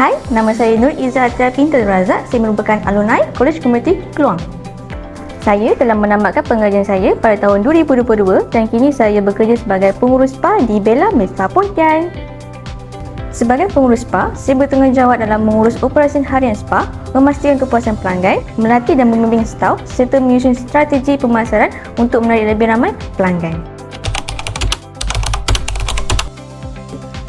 Hai, nama saya Nur Izzah Atia Pintar Razak. Saya merupakan alumni College Community Keluang. Saya telah menamatkan pengajian saya pada tahun 2022 dan kini saya bekerja sebagai pengurus SPA di Bella Mespa Pontian. Sebagai pengurus SPA, saya bertanggungjawab dalam mengurus operasi harian SPA, memastikan kepuasan pelanggan, melatih dan membimbing staf serta menyusun strategi pemasaran untuk menarik lebih ramai pelanggan.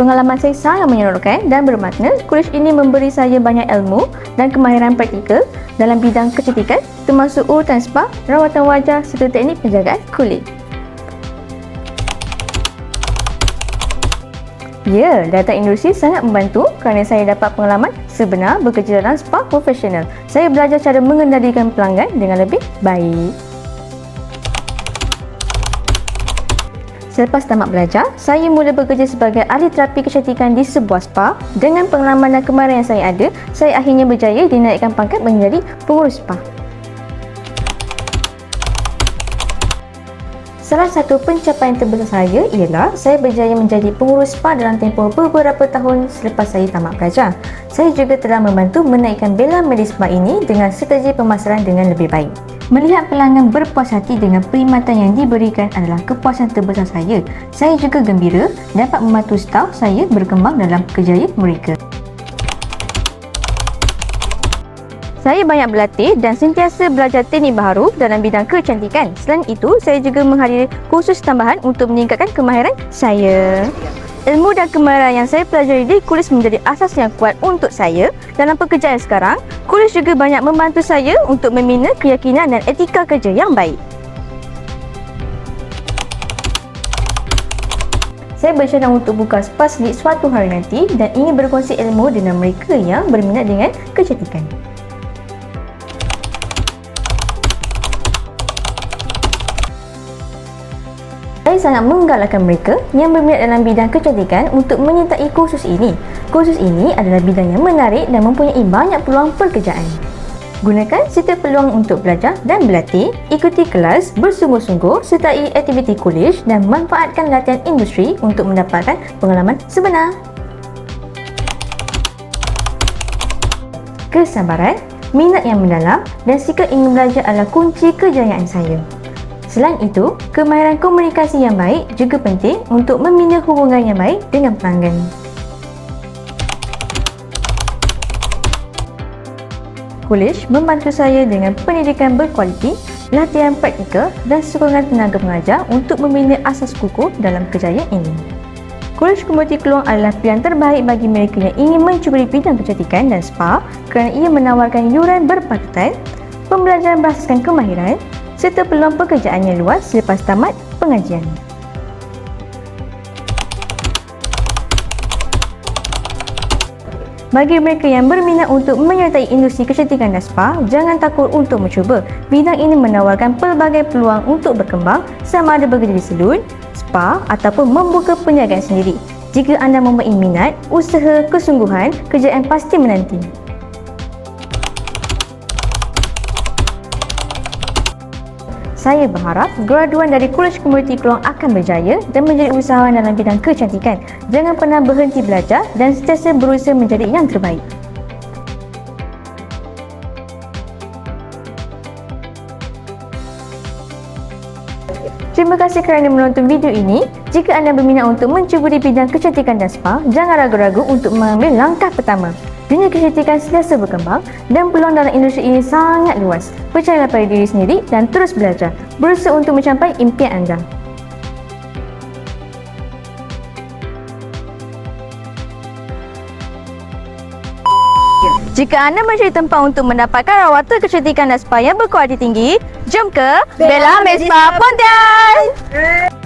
Pengalaman saya sangat menyeronokkan dan bermakna. Kolej ini memberi saya banyak ilmu dan kemahiran praktikal dalam bidang kecantikan termasuk urutan spa, rawatan wajah serta teknik penjagaan kulit. Ya, data industri sangat membantu kerana saya dapat pengalaman sebenar bekerja dalam spa profesional. Saya belajar cara mengendalikan pelanggan dengan lebih baik. Selepas tamat belajar, saya mula bekerja sebagai ahli terapi kecantikan di sebuah spa. Dengan pengalaman dan kemahiran yang saya ada, saya akhirnya berjaya dinaikkan pangkat menjadi pengurus spa. Salah satu pencapaian terbesar saya ialah saya berjaya menjadi pengurus spa dalam tempoh beberapa tahun selepas saya tamat belajar. Saya juga telah membantu menaikkan Bella Medispa ini dengan strategi pemasaran dengan lebih baik. Melihat pelanggan berpuas hati dengan perkhidmatan yang diberikan adalah kepuasan terbesar saya. Saya juga gembira dapat membantu staf saya berkembang dalam kerjaya mereka. Saya banyak berlatih dan sentiasa belajar teknik baharu dalam bidang kecantikan. Selain itu, saya juga menghadiri kursus tambahan untuk meningkatkan kemahiran saya. Ilmu dan kemahiran yang saya pelajari di kulis menjadi asas yang kuat untuk saya dalam pekerjaan sekarang. Kulis juga banyak membantu saya untuk membina keyakinan dan etika kerja yang baik. Saya berencana untuk buka spa sendiri suatu hari nanti dan ingin berkongsi ilmu dengan mereka yang berminat dengan kecantikan. Saya sangat menggalakkan mereka yang berminat dalam bidang kecantikan untuk menyertai kursus ini. Kursus ini adalah bidang yang menarik dan mempunyai banyak peluang pekerjaan. Gunakan setiap peluang untuk belajar dan berlatih, ikuti kelas bersungguh-sungguh sertai aktiviti kolej dan manfaatkan latihan industri untuk mendapatkan pengalaman sebenar. Kesabaran, minat yang mendalam dan sikap ingin belajar adalah kunci kejayaan saya. Selain itu, kemahiran komunikasi yang baik juga penting untuk membina hubungan yang baik dengan pelanggan. Kolej membantu saya dengan pendidikan berkualiti, latihan praktikal dan sokongan tenaga pengajar untuk membina asas kukuh dalam kejayaan ini. Kolej Komuniti Keluang adalah pilihan terbaik bagi mereka yang ingin mencuburi bidang kecantikan dan spa kerana ia menawarkan yuran berpatutan, pembelajaran berasaskan kemahiran serta peluang pekerjaan yang luas selepas tamat pengajian. Bagi mereka yang berminat untuk menyertai industri kecantikan dan spa, jangan takut untuk mencuba. Bidang ini menawarkan pelbagai peluang untuk berkembang sama ada bekerja di salon, spa ataupun membuka perniagaan sendiri. Jika anda mempunyai minat, usaha, kesungguhan, kerjaan pasti menanti. Saya berharap graduan dari Kolej Komuniti Keluang akan berjaya dan menjadi usahawan dalam bidang kecantikan. Jangan pernah berhenti belajar dan sentiasa berusaha menjadi yang terbaik. Terima kasih kerana menonton video ini. Jika anda berminat untuk mencuburi bidang kecantikan dan spa, jangan ragu-ragu untuk mengambil langkah pertama. Dunia kecantikan sentiasa berkembang dan peluang dalam industri ini sangat luas. Percayalah pada diri sendiri dan terus belajar. Berusaha untuk mencapai impian anda. Jika anda mencari tempat untuk mendapatkan rawatan kecantikan dan spa yang berkualiti tinggi, jom ke Bella Mespa Pontian!